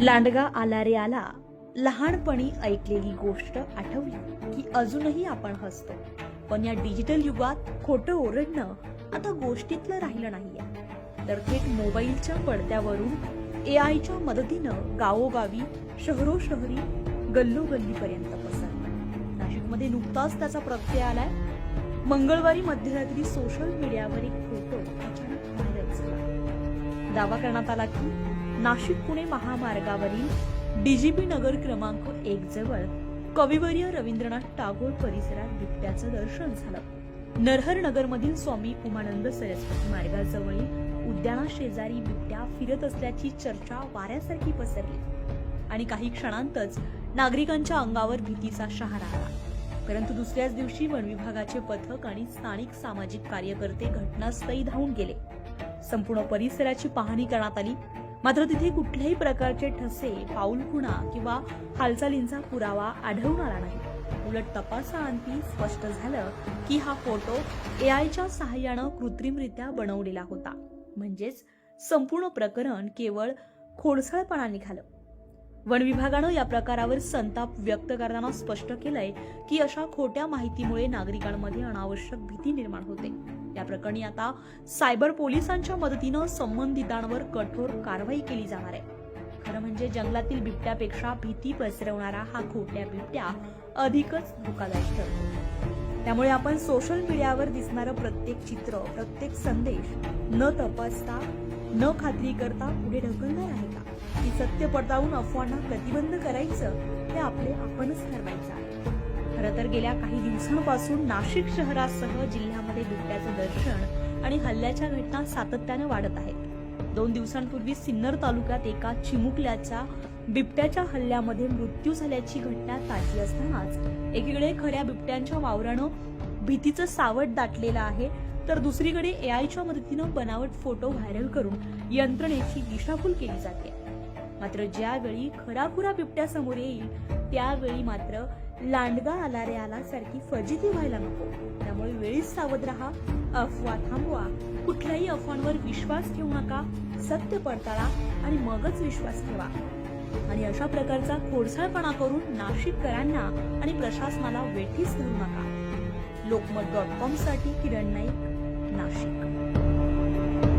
लांडगा आला रे आला लहानपणी ऐकलेली गोष्ट आठवली की अजूनही आपण हसतो. पण या डिजिटल युगात खोटं ओरडणं आता गोष्टीतलं राहिलं नाहीये. तर थेट मोबाईलच्या पडद्यावरून ए आयच्या मदतीनं गावोगावी शहरोशहरी गल्लोगल्लीपर्यंत पसरलं. नाशिकमध्ये नुकताच त्याचा प्रत्यय आलाय. मंगळवारी मध्यरात्री सोशल मीडियावर एक फोटो अचानक व्हायरल झाला. दावा करण्यात आला की नाशिक पुणे महामार्गावरील डीजीपी नगर क्रमांक एक जवळ कविवर्य रवींद्रनाथ टागोर परिसरात बिबट्याचं दर्शन झालं. नरहर नगरमधील स्वामी उमानंद सरस्वती मार्गाजवळील उद्याना शेजारी बिबट्या फिरत असल्याची चर्चा वाऱ्यासारखी पसरली. आणि काही क्षणांतच नागरिकांच्या अंगावर भीतीचा शहारा आला. परंतु दुसऱ्याच दिवशी वन विभागाचे पथक आणि स्थानिक सामाजिक कार्यकर्ते घटनास्थळी धावून गेले. संपूर्ण परिसराची पाहणी करण्यात आली. मात्र तिथे कुठल्याही प्रकारचे ठसे पाऊल खुणा किंवा हालचालींचा पुरावा आढळून आला नाही. उलट तपासाअंती स्पष्ट झालं की हा फोटो ए आयच्या सहाय्यानं कृत्रिमरित्या बनवलेला होता. म्हणजेच संपूर्ण प्रकरण केवळ खोडसाळपणा निघालं. वन विभागानं या प्रकारावर संताप व्यक्त करताना स्पष्ट केलंय की अशा खोट्या माहितीमुळे नागरिकांमध्ये अनावश्यक भीती निर्माण होते. या प्रकरणी आता सायबर पोलिसांच्या मदतीनं संबंधितांवर कठोर कारवाई केली जाणार आहे. खरं म्हणजे जंगलातील बिबट्यापेक्षा भीती पसरवणारा हा खोट्या बिबट्या अधिकच धोकादायक ठरतो. त्यामुळे आपण सोशल मीडियावर दिसणारं प्रत्येक चित्र प्रत्येक संदेश न तपासता न खात्री करता पुढे ढकलणार आहे का? की सत्य पडताळून अफवांना प्रतिबंध करायचं हे आपले आपणच ठरवायचं आहे. खरं तर गेल्या काही दिवसांपासून नाशिक शहरासह जिल्ह्यामध्ये बिबट्याचं दर्शन आणि हल्ल्याच्या घटना सातत्यानं वाढत आहेत. दोन दिवसांपूर्वी सिन्नर तालुक्यात एका चिमुकल्याच्या बिबट्याच्या हल्ल्यामध्ये मृत्यू झाल्याची घटना ताजी असतानाच एकीकडे खऱ्या बिबट्यांच्या वावरानं भीतीचं सावट दाटलेलं आहे तर दुसरीकडे एआयच्या मदतीनं बनावट फोटो व्हायरल करून यंत्रणेची दिशाभूल केली जाते. मात्र ज्यावेळी खराखुरा बिबट्या समोर येईल त्यावेळी मात्र लांडगा आला रे आला सारखी फजिती व्हायला नको. त्यामुळे वेळीच सावध राहा अफवा थांबवा. कुठल्याही अफवांवर विश्वास ठेवू नका सत्य पडताळा आणि मगच विश्वास ठेवा. आणि अशा प्रकारचा खोडसाळपणा करून नाशिककरांना आणि प्रशासनाला वेठीस धरू नका. लोकमत डॉट कॉमसाठी किरण नाईक नाशिक.